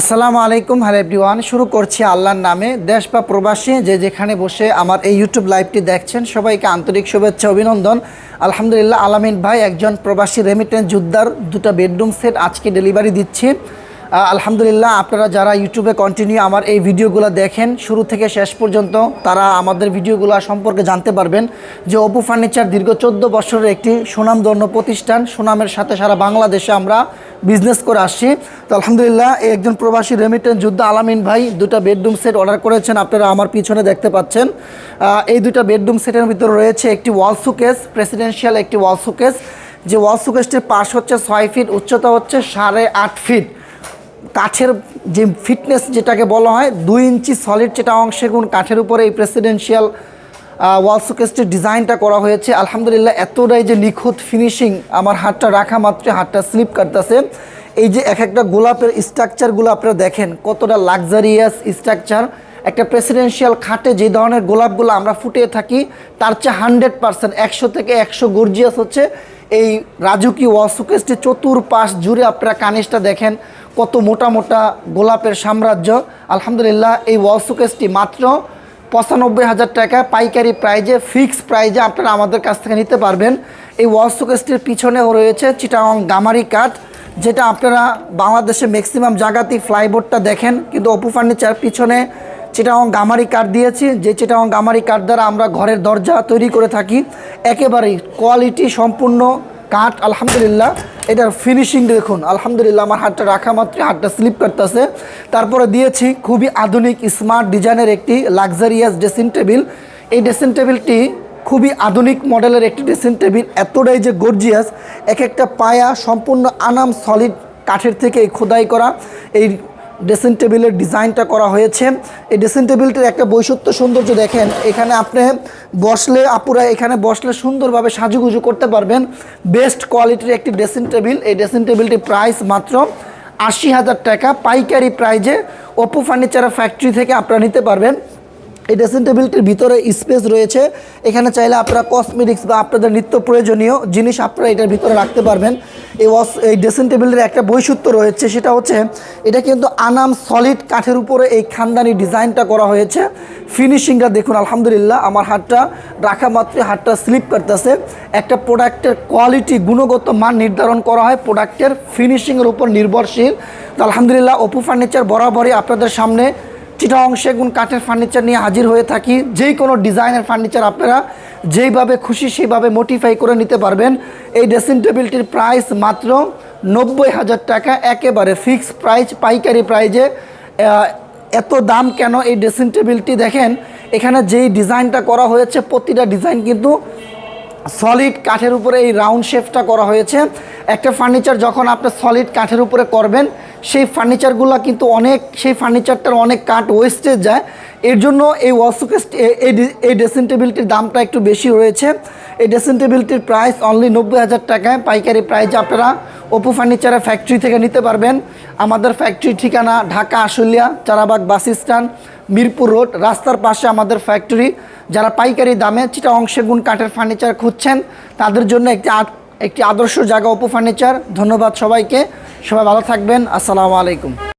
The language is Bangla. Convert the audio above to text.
আসসালামু আলাইকুম, হ্যালো এভরিওয়ান। শুরু করছি আল্লাহর নামে। দেশ বা প্রবাসী যে যেখানে বসে আমার এই ইউটিউব লাইভটি দেখছেন, সবাইকে আন্তরিক শুভেচ্ছা, অভিনন্দন। আলহামদুলিল্লাহ, আলামিন ভাই একজন প্রবাসী রেমিটেন্স যোদ্ধার দুটো বেডরুম সেট আজকে ডেলিভারি দিচ্ছি। আলহামদুলিল্লাহ, আপনারা যারা ইউটিউবে কন্টিনিউ আমার এই ভিডিওগুলো দেখেন, শুরু থেকে শেষ পর্যন্ত তারা আমাদের ভিডিওগুলো সম্পর্কে জানতে পারবেন যে অপু ফার্নিচার দীর্ঘ চোদ্দ বছরের একটি সুনামধন্য প্রতিষ্ঠান। সুনামের সাথে সারা বাংলাদেশে আমরা বিজনেস করে আসছি। তো আলহামদুলিল্লাহ একজন প্রবাসী রেমিটেন্স যুদ্ধ আলামিন ভাই দুটা বেডরুম সেট অর্ডার করেছেন, আপনারা আমার পিছনে দেখতে পাচ্ছেন। এই দুটা বেডরুম সেটের ভিতরে রয়েছে একটি ওয়াল সুকেস প্রেসিডেন্সিয়াল একটি ওয়াল সুকেস যে ওয়াল সুকেসটির পাশ হচ্ছে ছয় ফিট উচ্চতা হচ্ছে সাড়ে আট ফিট কাঠের যে ফিটনেস যেটাকে বলা হয়, দুই ইঞ্চি সলিড যেটা অংশে গুণ কাঠের উপরে এই প্রেসিডেন্সিয়াল ওয়াল শোকেসটির ডিজাইনটা করা হয়েছে। আলহামদুলিল্লাহ, এতটাই যে নিখুঁত ফিনিশিং আমার হাতটা রাখা মাত্রই হাতটা স্লিপ কাটতেছে। এই যে এক একটা গোলাপের স্ট্রাকচারগুলো আপনারা দেখেন, কতটা লাক্সারিয়াস স্ট্রাকচার একটা প্রেসিডেন্সিয়াল খাটে যে ধরনের গোলাপগুলো আমরা ফুটিয়ে থাকি, তার চেয়ে হান্ড্রেড পার্সেন্ট একশো থেকে একশো গর্জিয়াস হচ্ছে। এই রাজুকি ওয়াসুকেসটি চতুর্পাশ জুড়ে আপনারা কানিসটা দেখেন, কত মোটা মোটা গোলাপের সাম্রাজ্য। আলহামদুলিল্লাহ, এই ওয়াসুকেসটি মাত্র পঁচানব্বই হাজার টাকা পাইকারি প্রাইজে ফিক্স প্রাইজে আপনারা আমাদের কাছ থেকে নিতে পারবেন। এই ওয়াসুকেসটির পিছনেও রয়েছে চিটাং গামারি কাঠ, যেটা আপনারা বাংলাদেশে ম্যাক্সিমাম জায়গাতেই ফ্লাইবোর্ডটা দেখেন, কিন্তু অপু ফার্নিচার পিছনে চিটাং গামারি কাঠ দিয়েছি। যে চিটাং গামারি কাঠ দ্বারা আমরা ঘরের দরজা তৈরি করে থাকি। একেবারেই কোয়ালিটি সম্পূর্ণ কাঠ, আলহামদুলিল্লাহ। এটার ফিনিশিং দেখুন, আলহামদুলিল্লাহ আমার হাতটা রাখা মাত্র হাতটা স্লিপ করতেছে তারপরে দিয়েছি খুবই আধুনিক স্মার্ট ডিজাইনের একটি লাক্সারিয়াস ড্রেসিং টেবিল এই ড্রেসিং টেবিলটি খুবই আধুনিক মডেলের একটি ড্রেসিং টেবিল এতটাই যে গর্জিয়াস এক একটা পায়া সম্পূর্ণ আনাম সলিড কাঠের থেকে খোদাই করা। এই ড্রেসিং টেবিলের ডিজাইনটা করা হয়েছে। এই ড্রেসিং টেবিলটির একটা বৈশত্ব সৌন্দর্য দেখেন, এখানে আপনি বসলে আপুরা এখানে বসলে সুন্দরভাবে সাজুগুজু করতে পারবেন। বেস্ট কোয়ালিটির একটি ড্রেসিং টেবিল, এই ড্রেসিং টেবিলটির প্রাইস মাত্র আশি হাজার টাকা। পাইকারি প্রাইজে অপু ফার্নিচার ফ্যাক্টরি থেকে আপনারা নিতে পারবেন। এই ড্রেসিং টেবিলটির ভিতরে স্পেস রয়েছে। এখানে চাইলে আপনারা কসমেটিক্স বা আপনাদের নিত্য প্রয়োজনীয় জিনিস আপনারা এটার ভিতরে রাখতে পারবেন। এই ওয়াস এই ড্রেসিং টেবিলের একটা বৈশিষ্ট্য রয়েছে, সেটা হচ্ছে এটা কিন্তু আনাম সলিড কাঠের উপরে এই খানদানি ডিজাইনটা করা হয়েছে। ফিনিশিংটা দেখুন, আলহামদুলিল্লাহ, আমার হাতটা রাখা মাত্রই হাতটা স্লিপ করতেছে। একটা প্রোডাক্টের কোয়ালিটি গুণগত মান নির্ধারণ করা হয় প্রোডাক্টের ফিনিশিংয়ের উপর নির্ভরশীল। আলহামদুলিল্লাহ, অপু ফার্নিচার বরাবরই আপনাদের সামনে চিটাং সেগুন কাঠের ফার্নিচার নিয়ে হাজির হয়ে থাকি। যেই কোনো ডিজাইনের ফার্নিচার আপনারা যেইভাবে খুশি সেইভাবে মোটিফাই করে নিতে পারবেন। এই ড্রেসিং টেবিলটির প্রাইস মাত্র নব্বই হাজার টাকা, একেবারে ফিক্স প্রাইস পাইকারি প্রাইজে এত দাম কেন এই ড্রেসিং টেবিলটি দেখেন? এখানে যেই ডিজাইনটা করা হয়েছে, প্রতিটা ডিজাইন কিন্তু সলিড কাঠের উপরে এই রাউন্ড শেপটা করা হয়েছে। একটা ফার্নিচার যখন আপনি সলিড কাঠের উপরে করবেন, সেই ফার্নিচারগুলো কিন্তু অনেক, সেই ফার্নিচারটার অনেক কাঠ ওয়েস্টেজ যায়। এর জন্য এই ওয়াসুকেস এই ড্রেসিং টেবিলটির দামটা একটু বেশি রয়েছে। এই ড্রেসিং টেবিলটির প্রাইস অনলি নব্বই হাজার টাকায়। পাইকারি প্রাইসে আপনারা অপু ফার্নিচারের ফ্যাক্টরি থেকে নিতে পারবেন। আমাদের ফ্যাক্টরি ঠিকানা Dhaka Ashulia, Charabag bus stand. Mirpur road, রাস্তার পাশে আমাদের ফ্যাক্টরি যারা পাইকারি দামে চিটা অংশে গুণ কাঠের ফার্নিচার খুঁজছেন, তাদের জন্য একটি একটি আদর্শ জায়গা অপু ফার্নিচার ধন্যবাদ সবাইকে। সবাই ভালো থাকবেন। আসসালামু আলাইকুম।